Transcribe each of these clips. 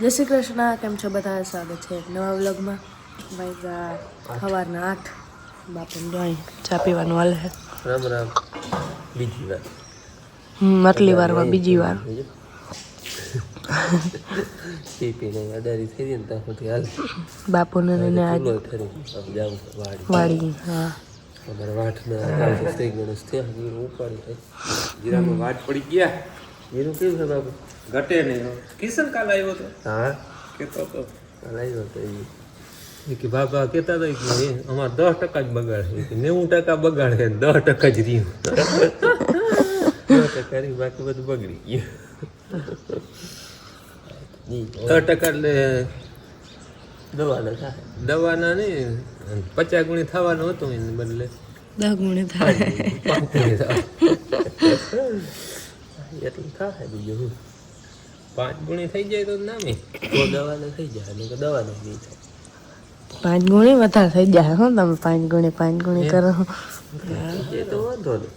જય શ્રી કૃષ્ણ કેમ છો બધા સ્વાગત છે નવા વ્લોગમાં. ભાઈ સવારના આઠ. બાપુ જોઈ ચા પીવાનું હાલ છે રામ રામ. બીજી વાર. હમ આટલી વારમાં બીજી વાર. પી પીને અડારી થઈ ગઈ ને ત્યાં સુધી હાલ. બાપુને ને આજ વાડી. હા. અમારા વાટના થઈ ગણેશ થયા ઉપાડી જીરામાં વાટ પડી ગયા. જીરું કેવું છે બાબુ ઘટે નહીં. કિશન કાલ આવ્યો હતો હા? કેતો તો. કાલ આવ્યો તો એ કે બાબા કેતા હતા કે અમારે દસ ટકા જ બગાડે કે નેવું ટકા બગાડ છે દસ ટકા જ રહ્યું દસ ટકા બાકી બધું બગડી ગયું. દસ ટકા એટલે દવાના થાય. દવાના નહીં પચાસ ગુણી થવાનું હતું એને બદલે. દસ ગુણે થાય. એટલું થાય બીજું. પાંચ ગુણી થઈ જાય તો નામી. તો દવાને થઈ જાય એટલે દવાને નહીં થાય. પાંચ ગુણી વધારે થઈ જાય હો તમે પાંચ ગુણી પાંચ ગુણી કરો. એ તો વાંધો નહીં.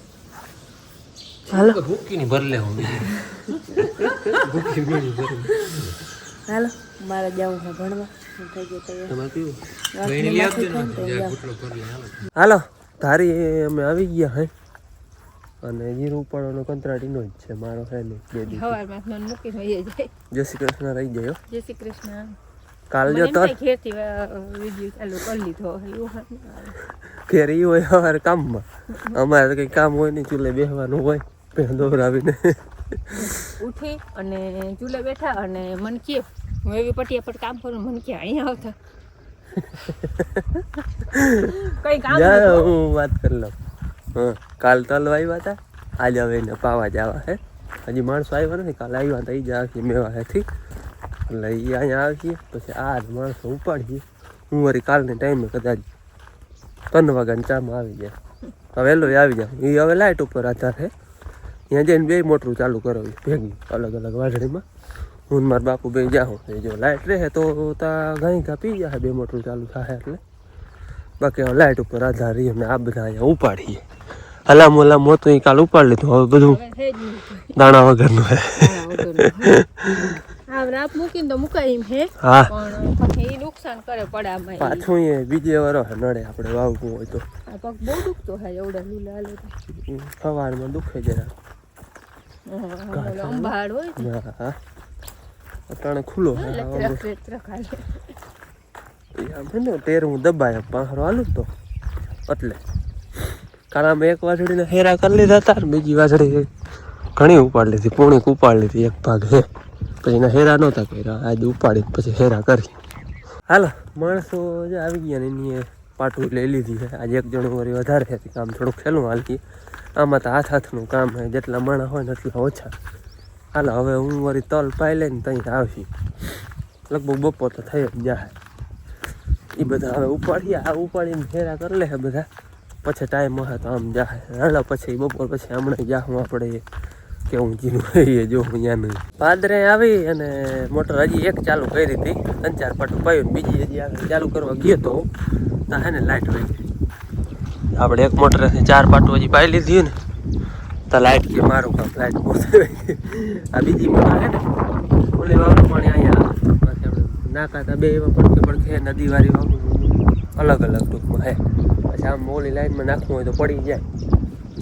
હાલો. ભૂકીની ભરલે હું. ભૂકી બીડી ભરલે હાલો મારે જવું છે ભણવા. ને તો. હાલો. ધારી અમે આવી ગયા હે. અને જીરું ઉપાડવાનો કંતરાટીનો જ છે મારો હે નહીં બે દી સવારમાં સ્નાન મૂકી હોઈએ જાય. જય શ્રી કૃષ્ણ રહી ગયો? જય શ્રી કૃષ્ણ. કાલ મને જો તો ઘેરથી વીડિયો ચાલુ કરી લીધો હોય ઘેર ઈ હોય સવારે કામમાં. અમારે તો કંઈ કામ હોય નહીં ચૂલે બેસવાનું હોય પેલા દોરાવીને. ઉઠી અને ચૂલે બેઠા અને મન કે હું એવી પટિયા પર કામ કરું મન કે અહીંયા આવતા. કઈ કામ હું વાત કરી લઉં. હા. કાલ તલ આવ્યા હતા. આજે હવે એને પાવા જવા હે. હજી માણસો આવ્યા નથી. કાલ આવ્યા હતા. એ જ આખી મેવા હેથી એટલે એ અહીંયા આવીએ. પછી આ જ માણસો ઉપાડીએ. હું વળી કાલને ટાઈમે કદાચ ત્રણ વાગ્યાની ચામાં આવી જાય. વહેલો આવી જાય. એ હવે લાઇટ ઉપર આધાર છે ત્યાં જઈને બે મોટરું ચાલુ કરાવી ભેગી. અલગ અલગ વાઢણીમાં હું ને મારા બાપુ બે જાઉં જો લાઇટ રહે તો તા ઘણી ઘા પી જાય બે મોટરું ચાલુ થાય એટલે. બાકી લાઇટ ઉપર આધાર રહીએ અમે આ બધા અહીંયા ઉપાડીએ. હલામ હલામ એ કાલ ઉપાડ લીધું. હવે બધું દાણા વગરનું હે. પછી એ બીજે વરો નડે આપણે વાવવું હોય તો. સવારમાં દુખે જરા. અંબાડ હોય ખુલ્લો હે આ લચરક લચરક હાલે. એ આમ છે ને ટેર હું દબાય પાંખરો હાલું તો. એટલે. કારણ અમે એક વાજડીને હેરા કરી લીધા હતા બીજી વાજળી ઘણી ઉપાડી લીધી, પૂણીક ઉપાડી લીધી એક ભાગ. હે પછી એના હેરા નહોતા કર્યા, આજે ઉપાડી પછી હેરા કરી. હાલો, માણસો જે આવી ગયા ને એની પાટું લઈ લીધી છે. આજે એક જણું વળી વધારે છે કામ થોડુંક ખેલું હાલકી. આમાં તો હાથ હાથનું કામ છે, જેટલા માણસ હોય ને એટલા ઓછા. હાલો, હવે હું વળી તલ પાઈ લઈને ત્યાં આવશી. લગભગ બપોર તો થઈ જ જાય એ બધા હવે ઉપાડીએ આ ઉપાડીને ફેરા કરી લે બધા. પછી ટાઈમ હશે તો આમ જાય હાલો, પછી બપોર પછી હમણાં જાઉં આપણે. કેવું જીનું એ જો ત્યાંનું પાદરે આવી અને મોટર હજી એક ચાલુ કરી હતી. ત્રણ ચાર પાટું પાયું બીજી હજી આગળ ચાલુ કરવા ગયો તો ત્યાં હે ને લાઇટ હોય આપણે એક મોટર ચાર પાટું હજી પાઈ લીધી ને. તો લાઇટ કે મારું કામ લાઇટ પહોંચે આ બીજી મોટર હે ને. ઓલી વાવડું પાણી અહીંયા આવે હતા બે એવા પડખે પડખે નદી વાળી. અલગ અલગ ટૂંકમાં હે. પછી આમ મોલી લાઈનમાં નાખવું હોય તો પડી જાય.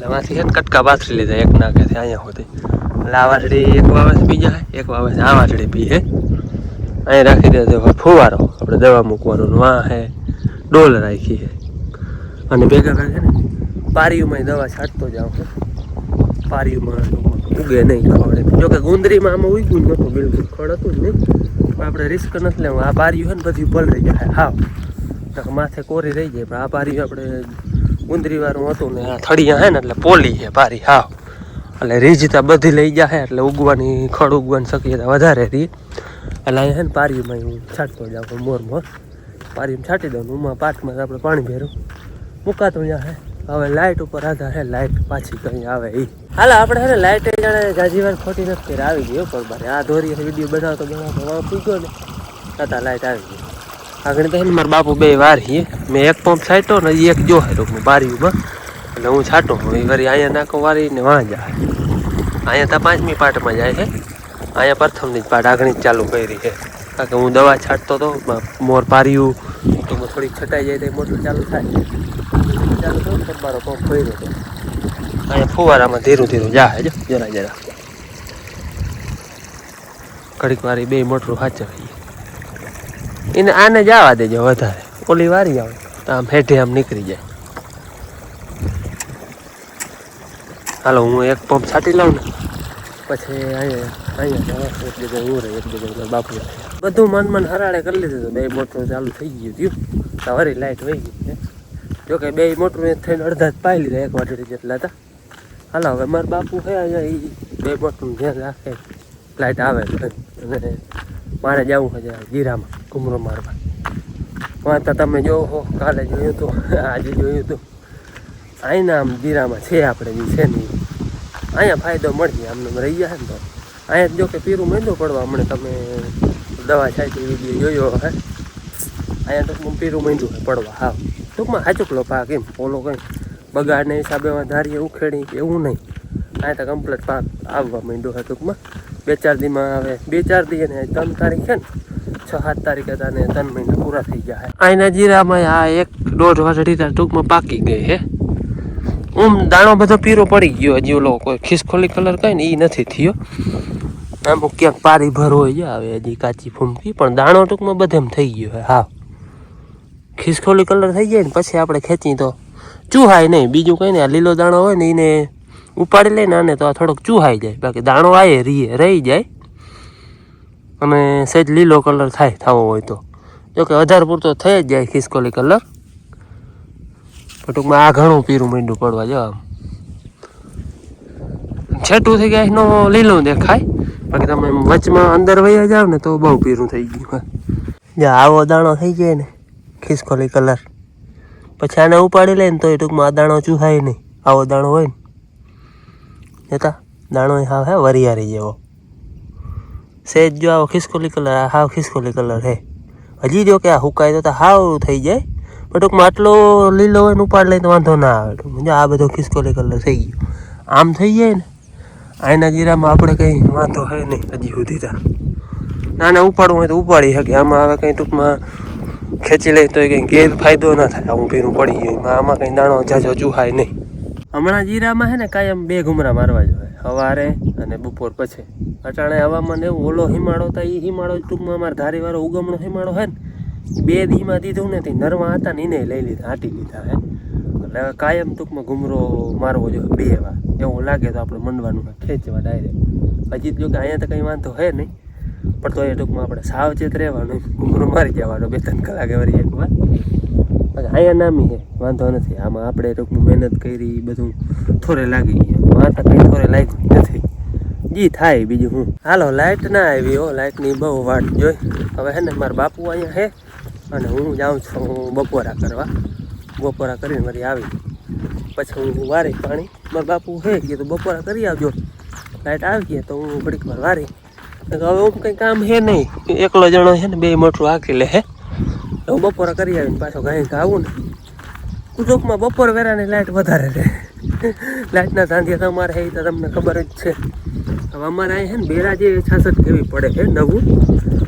એમાંથી એક કટકા બાથરી લીધા એક નાખે છે અહીંયા સુધી. એટલે આ વાસળી એક વાવસ છે બીજા હે, એક વાવે છે આ વાસળી બી હે. અહીં રાખી દે ફુવારો. આપણે દવા મૂકવાનો વાં હે ડોલ રાખી હે. અને ભેગા કરે ને પારીઓમાં દવા છાંટતો જાઉં છું પારીઓમાં ઉગે નહીં ખવડે જોકે ગુંદરીમાં આમાં ઉગ્યું નહોતું બિલકુલ ખડ હતું જ નહીં. પણ આપણે રિસ્ક નથી લેવું આ પારીઓ હોય ને બધી ભલ રહી જાય. હાવ. માથે કોરી રહી જાય, પણ આ પારીઓ આપણે ઉંદરી વાળું હતું ને, આ થળિયા હે ને, એટલે પોલી છે પારી હાવ. એટલે રીજતા બધી લઈ જાય એટલે ઉગવાની ખડ ઉગવાની શક્યતા વધારે રહી એટલે અહીંયા છે ને પારીમાં હું છાંટતો જાઉં મોર મોર પારીમાં છાંટી દઉં ઉમાં પાટમાં આપણે પાણી ભેરું મુકાતું ત્યાં હે. હવે લાઇટ ઉપર આધારે લાઇટ પાછી કઈ આવે એ હાલ, આપણે હવે લાઇટ જાણે ગાજી વાર ખોટી નથી આવી ગઈ ઉપર બારે. આ ધોરી વીડિયો બનાવતો બનાવતો વાળો પૂગ્યો ને. છતાં લાઇટ આવી ગઈ. આગળ તો મારા બાપુ બે વાર હી. મેં એક પંપ છાંટ્યો ને એક જો હે, ટૂંકમાં બારીમાં એટલે હું છાંટો હું એ વારી અહીંયા નાખો વારી ને વાં જાય. અહીંયા તો પાંચમી પાર્ટમાં જાય છે અહીંયા પ્રથમની જ પાર્ટ આગળની જ ચાલુ કરી છે કારણ કે હું દવા છાંટતો હતો મોર પાર્યું તો થોડીક છટાઈ જાય તો મોટર ચાલુ થાય. અહીંયા ફુવારામાં ધીરું ધીરું જાય જો જરા જરા. ઘડીક વારી બે મોટરું હાચવી એને આને જવા દેજો વધારે. ઓલી વારી આવે, તો આમ હેઠે આમ નીકળી જાય. હાલો, હું એક પંપ છાંટી લઉં ને. પછી અહીંયા અહીંયા એક જગ્યાએ હું એક જગ્યાએ બાપુ બધું મન મન હરાડે કરી લીધું બે મોટરું ચાલુ થઈ ગયું થયું. વરી લાઈટ વહી ગઈ છે જો કે બે મોટું એ થઈને અડધા જ પાઈ લીધા એક વાટડી જેટલા હતા. હાલો, હવે મારા બાપુ છે અહીંયા એ બે મોટું ધ્યાન રાખે. ફ્લાઇટ આવે અને મારે જવું છે ગીરામાં કુમરો મારવા. વાંચતા તમે જો હો, કાલે જોયું હતું આજે જોયું હતું અહીંના આમ ગીરામાં છે આપણે બી છે ને ઈ. અહીંયા ફાયદો મળશે આમને રહી જાય ને તો. અહીંયા જો કે પીરું મહેંદો પડવા હમણાં તમે દવા છાંટી, વીડિયો જોયો હે. અહીંયા તો પીરું મહેંદું પડવા હા ટૂંકમાં હાચુકલો પાક એમ. ઓલો કંઈ બગાડને હિસાબે ધારીએ ઉખેડી એવું નહીં. આ તો કમ્પ્લીટ પાક આવવા માંડ્યો હોય ટૂંકમાં. બે ચાર દીમાં આવે. બે ચાર દી અને ત્રણ તારીખ છે ને. છ સાત તારીખે તને ત્રણ મહિના પૂરા થઈ જાય અહીંના જીરામાં આ એક દોઢ વાટડી ત્યાં ટૂંકમાં પાકી ગઈ હે ઉમ દાણો બધો પીરો પડી ગયો હજી ઓલો કોઈ ખિસખોલી કલર કઈ ને એ નથી થયો. અમુક ક્યાંક પારી ભરો આવે હજી કાચી ફૂમકી. પણ દાણો ટૂંકમાં બધેમ થઈ ગયો હે. હા ખિસખોલી કલર થઈ જાય ને પછી આપણે ખેંચી તો ચૂહાય નહીં. બીજું કંઈ નહીં. આ લીલો દાણો હોય ને એને ઉપાડી લઈને આને તો આ થોડોક ચૂહાઈ જાય. બાકી દાણો આવે રીએ, રહી જાય. અને સહેજ લીલો કલર થાય, થવો હોય તો. જોકે વધારે પૂરતો થઈ જ જાય ખિસકોલી કલર. ટૂંકમાં આ ઘણું પીરું મીંડું પડવા જો આમ. છેટું થઈ ગયા એનો લીલું દેખાય. બાકી તમે વચમાં અંદર વહી જાવ ને તો બહુ પીરું થઈ ગયું. આવો દાણો થઈ જાય ને. ખિસકોલી કલર પછી આને ઉપાડી લઈને તો એ ટૂંકમાં આ દાણો ચૂહાય નહીં. આવો દાણો હોય ને. જતા, દાણો હાવ હે વરિયારી જેવો. સેજ જો આવો ખિસકોલી કલર આ હાવ ખિસકોલી કલર હે. હજી જો કે આ હુકાય તો હાવ થઈ જાય. પણ ટૂંકમાં આટલો લીલો હોય ને ઉપાડ લઈને વાંધો ના આવે. ટૂંકમાં આ બધો ખિસકોલી કલર થઈ ગયો. આમ થઈ જાય ને, આના જીરામાં આપણે કંઈ વાંધો હે નહીં હજી સુધી ના ના, ઉપાડવું હોય તો ઉપાડી શકે. આમાં હવે કંઈ ટૂંકમાં ખેંચી લઈ તો એ કંઈ ગેરફાયદો ના થાય. આવું પીરું પડી ગયું. આમાં કંઈ દાણો જાજો ચૂહાય નહીં. હમણાં જીરામાં છે ને કાયમ બે ઘુમરા મારવા જોઈએ સવારે અને બપોર પછી. અટાણે હવામાન એવું ઓલો હિમાળો હતા એ હિમાળો ટૂંકમાં અમારે ધારીવાળો ઉગમણો હિમાળો હે ને, બે દીમાં દીધું ને તે નરવા હતા ને એને લઈ લીધા, હાટી લીધા હે. એટલે હવે કાયમ ટૂંકમાં ઘુમરો મારવો જોઈએ બે વાર. એવું લાગે તો આપણે મંડવાનું ખેંચવા ડાયરેક્ટ હજી જો કે અહીંયા તો કંઈ વાંધો હે નહીં. પણ તો એ ટૂંકમાં આપણે સાવચેત રહેવાનું ઘુમરો મારી જવાનો, બે ત્રણ કલાકે વળી એકવાર અહીંયા નામી છે, વાંધો નથી. આમાં આપણે ટૂંકમાં મહેનત કરી, બધું થોડે લાગી ગયું. માથા કંઈ થોડે લાગ્યું નથી. જી, થાય બીજું હું હાલો લાઇટ ના આવી હો લાઇટની બહુ વાટ જોઈ. હવે હે ને, મારા બાપુ અહીંયા છે અને હું જાઉં છું બપોરા કરવા. બપોરા કરીને મારી આવી. પછી હું વારી પાણી. મારા બાપુ હે કે તો બપોરા કરી આવજો. લાઇટ આવી ગઈ, તો હું ઘડીક વાર વારી. હવે હું કંઈ કામ હે નહીં. એકલો જણો છે ને બે મોટું હાકી લે હે. હવે બપોરા કરી આવીને પાછો ગાય આવું ને. ટૂંકમાં બપોર વેરાની લાઇટ વધારે રહે. લાઇટના ધાંધિયા તમારે હે તો તમને ખબર જ છે. હવે અમારે અહીં છે ને બેરા જે છાસઠ કેવી પડે છે નવું.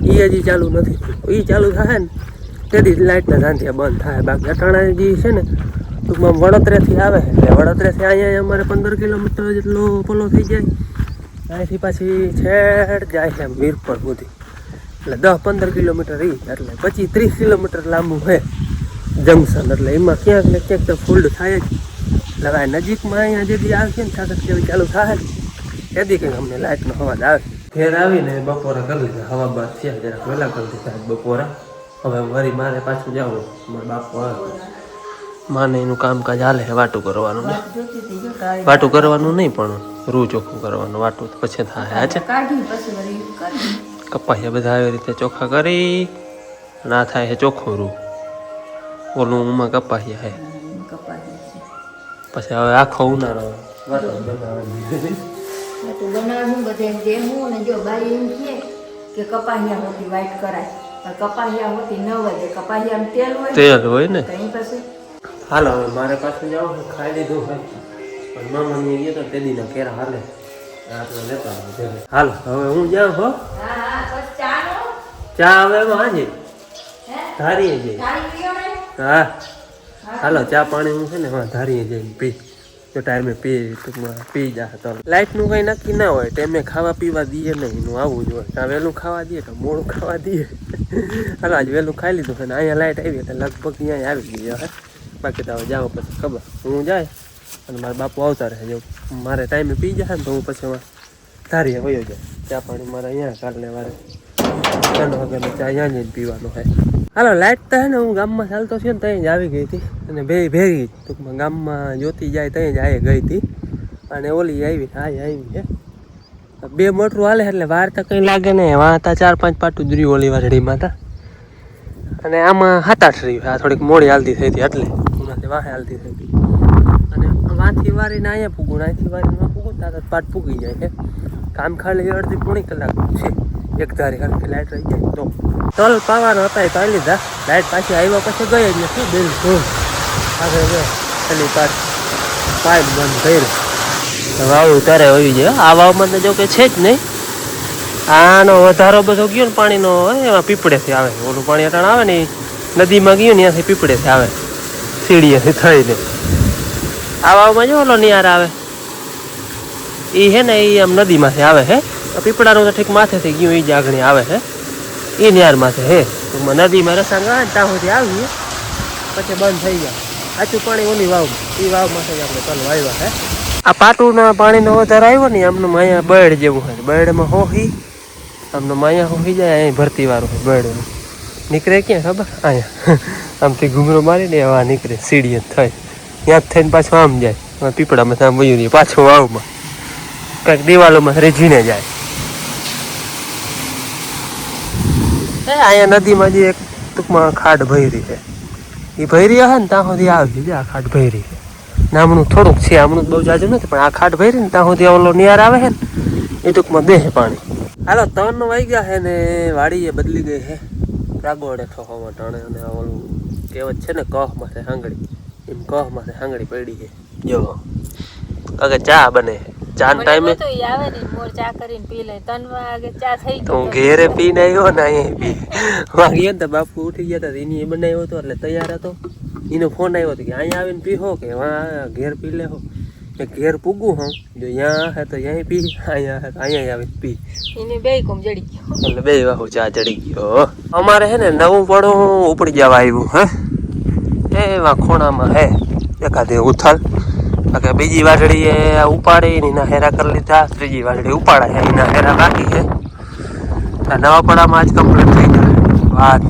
એ હજી ચાલુ નથી એ ચાલુ થાય ને, તેથી લાઇટના ધાંધિયા બંધ થાય. બાકી અટાણા જે છે ને, ટૂંકમાં વડોદરાથી આવે. એટલે વડોદરાથી અહીંયા અમારે પંદર કિલોમીટર જેટલો પોલો થઈ જાય. અહીંથી પાછી છેડ જાય છે વીરપર સુધી. એટલે દસ પંદર કિલોમીટર રહી એટલે પચીસ ત્રીસ કિલોમીટર લાંબુ છે જંકશન. એટલે એમાં ક્યાંક ને ક્યાંક તો ફૂલ્ડ થાય જ. હવે નજીકમાં અહીંયા જેથી આવશે ને છાસઠ કેવી ચાલુ થાય. તેથી કંઈક અમને લાઇટનો અવાજ આવે. ઘેર આવીને બપોરે કરી લીધા. હવા બાદ થયા જરાક વહેલા કરી દીધા બપોરા. હવે વરી મારે પાછું જવું મારા બાપુ આવે. માને એનું કામકાજ હાલે, વાટું કરવાનું ને. વાટું કરવાનું નહીં પણ રૂ ચોખ્ખું કરવાનું વાટું તો પછી થાય આજે કપાસિયા બધા આવી રીતે ચોખ્ખા કરી ના થાય છે ચોખ્ખું રૂ. ઓલું ઉમાં કપાસિયા હે. પછી હવે આખો ઉનાળો તેલ હોય ને. હાલો હવે મારે પાછું જવું ખાઈ લીધું હોય. પણ મામાની ગયા તો તેદીના કેરા હાલે. લેતા આવીએ હાલો હવે હું જાઉં હો? ચા હવે હાજી? ધારીએ જઈ હા. હાલો ચા પાણી હું છે ને હા ધારીએ જઈએ. પી. તો ટાઈમે પી ટૂંકમાં પી જા તો લાઇટનું કંઈ નક્કી ના હોય ટાઈમે ખાવા પીવા દઈએ નહીં એનું આવવું જોઈએ કાં વહેલું ખાવા દઈએ તો મોડું ખાવા દઈએ. હાલો આજ વહેલું ખાઈ લીધું છે અહીંયા લાઇટ આવી એટલે લગભગ અહીંયા આવી ગઈ હવે બાકી તો હવે જાઓ પછી ખબર. હું જાય? અને મારા બાપુ આવતા રહે. જો મારે ટાઈમે પી જાય ને તો હું પછી ધારીએ વયો જાય. ચા પાણી મારે અહીંયા કાલે વારે ત્રણ વાગ્યાનો ચા અહીંયા જઈને પીવાનો હોય હાલો લાઇટ તો હે ને હું ગામમાં ચાલતો છું ને ત્યાં જ આવી ગઈ હતી. અને બે ભેગી ટૂંકમાં ગામમાં જોતી જાય ત્યાં જ આયે ગઈ હતી. અને ઓલી આવી હા આવી હે. બે મોટરું હાલે એટલે વાર તો કંઈ લાગે નહીં. વાં હતા ચાર પાંચ પાટું જ ઓલી વારડીમાં હતા. અને આમાં હાથ આઠ રહ્યું આ થોડીક મોડી હાલતી થઈ હતી એટલે. હમણાં વાહે હાલતી થઈ હતી. વાંથી વારીને અહીંયા ફૂગું અહીંથી વારીને ફૂગું તાર પાટ ફૂગી જાય છે. કામ ખાલી અડધી પોણી કલાક છે. એક ધારી હરખી લાઇટ રહી જાય. તો તલ પાવાનો હતા એ પાઈ લીધા. લાઇટ પાછી આવ્યા પછી ગઈ જ નથી. બિલકુલ. આગળ ગયો. પાટ પાઇપ બંધ કર્યું. વાવ ત્યારે આવી જાય આ વાવમાં તો જો કે છે જ નહીં. આનો વધારો બધો ગયો ને પાણીનો એમાં પીપળેથી આવે. ઓલું પાણી અટાણ આવે ને નદીમાં ગયું ને ત્યાંથી પીપળેથી આવે. સીડીએથી થઈને. આ વાવમાં જો ઓલો નિયાર આવે. એ હે ને એ આમ નદીમાંથી આવે હે. પીપળાનું તો ઠીક માથેથી ગયું એ જ આગણી આવે છે એ નિયારમાંથી હે. ટૂંકમાં નદીમાં રસાંગ ત્યાં સુધી આવીએ પછી બંધ થઈ જાય આચું પાણી ઓલી વાવ એ વાવમાંથી જ આપણે ચાલુ આવ્યા હે. આ પાટુના પાણીનો વધારે આવ્યો ને આમનું અહીંયા બળ જેવું હોય. બળમાં હોહી, આમનો માયા હોહી જાય, અહીં ભરતી વાળું હોય બળનું નીકળે ક્યાં ખબર? અહીંયા. આમથી ઘૂમરો મારીને એવા નીકળે. સીડીએ થઈ ત્યાં થઈને પાછું આમ જાય. પીપળામાં આમ વયું નહીં, પાછો વાવમાં. કંઈક દિવાલોમાં રેજીને જાય. અહીંયા નદીમાં જે એક ટૂંકમાં ખાડ ભયરી છે. એ ભયરી હે ને ત્યાં સુધી આવી જાય આ ખાડ ભયરી નામનું થોડુંક છે, આમનું બહુ જાજુ નથી, પણ આ ખાટ ભરી ને ત્યાં સુધી ઓલો નિયાર આવે છે ને, એ ટૂંકમાં બે પાણી. હાલો, ત્રણ ગયા છે ને વાડી એ બદલી ગઈ છે. રાગોડે ઠોહવામાં ટાણે અને ઓલું કહેવત છે ને કહ માથે હાંગડી એમ કહ માથે હાંગળી પડી છે. જો કાકે ચા બને ચા ટાઈમે તો આવે ને મોર ચા કરીને પી લે. તન વાગે ચા થઈ ગઈ હું ઘેરે પીને આવ્યો ને અહીં પી. વાગી ને તો બાપુ ઉઠી ગયા હતા એની એ બનાવ્યો હતો એટલે તૈયાર હતો. એનો ફોન આવ્યો હતો કે અહીંયા આવીને પીહો કે વા ઘેર પી લેહો કે ઘેર પૂગું હું. જો અહીંયા હે તો અહીંયા પી અહીંયા હે તો અહીંયા આવીને પી. એને બે કોમ જડી ગયો. એટલે બે વાહુ ચા ચડી ગયો. અમારે હે ને નવું પડું ઉપડી જવા આવ્યું હે? એવા ખૂણામાં હે. એકાદી ઉથલ. કે બીજી વાટડી એ ઉપાડી એના હેરા કરી લીધા. ત્રીજી વાટડી ઉપાડા એના હેરા બાકી છે આ નવા પડામાં જ કમ્પ્લીટ થઈ જાય વાત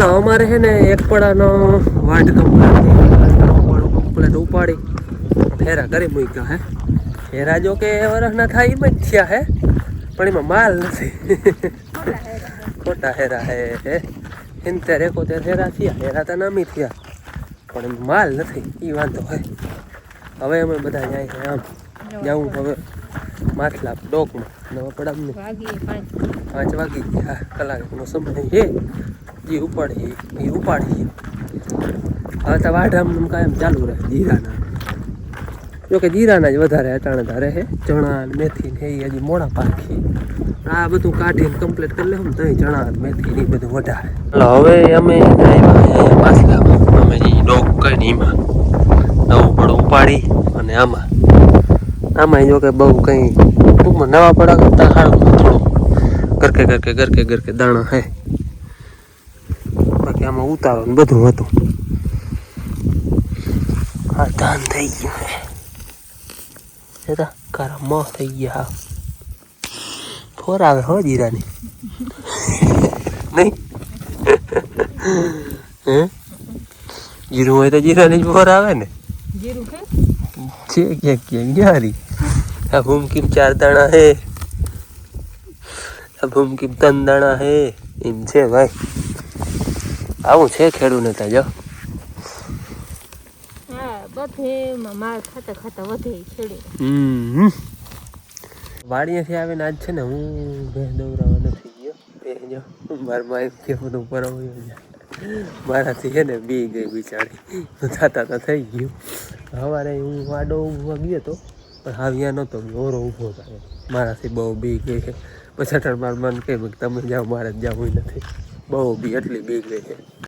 હાલો, અમારે છે ને એક પડાનો વાટ કમ્પ્લેટ કમ્પ્લેટ ઉપાડી. ફેરા કરી મૂક્યો, હે. ફેરા જો કે વરસના થાય એમ જ થયા, હે. પણ એમાં માલ નથી. ખોટા હેરા હે હે. સિત્તેર એકોતેર હેરા થયા હેરા તો નામી થયા. પણ માલ નથી એ વાંધો હે હવે અમે બધા જાય છે આમ. જવું હવે. માથલા ડોકમાં નવા પડામનું વાગી પાંચ. વાગી ગયા. કલાકનો સમય છે. જે ઉપાડી. એ ઉપાડી. હવે તો વાઢામનું કાયમ ચાલુ રહે જીરાના. જોકે જીરાના જ વધારે અટાણે ધારે છે. ચણા મેથી ને એ હજી મોડા પાકી. આ બધું કાઢીને કમ્પ્લીટ કરી લેવું તો ચણા મેથી ને એ બધું વધારે. એટલે હવે અમે પાછલા. અમે ડોક ડોગ કહીને એમાં નવું પડું ઉપાડી અને આમાં. આમાં જો કે બહુ કંઈ ટૂંકમાં નવા પડા કરતા સારું થોડું ગરકે ગરકે ગરકે ગરકે દાણા હે. બાકી આમાં ઉતારો ને બધું હતું. આ ધાન થઈ ગયું હે. એતા કારા મોં થઈ ગયા હા. ફોર આવે હો જીરાની. નહીં? હે? જીરું હોય તો જીરાની જ ફોર આવે ને. જીરું છે ક્યાંક ક્યાંક યારી આ ભૂમકીમ ચાર દાણા હે. આ ભૂમકીમ ત્રણ દાણા હે. એમ છે ભાઈ. આવું છે ખેડૂને ત્યાં જો. વાડીએથી આવીને આજ છે ને હું ભેંસ દોરાવા નથી ગયો. ભેંસ જો મારા માઈ કે બધું ઉપર મારાથી છે ને બી ગઈ બિચારી. થતા તો થઈ ગયું. સવારે હું વાડો ઊભો ગયો તો પણ હાવ્યા નહોતો ઓરો ઊભો થાય. મારાથી બહુ બી ગઈ છે પછી અઠાર માર મન કહે તમે જાઓ, મારે જ જવું નથી. બહુ બી એટલી બી ગઈ છે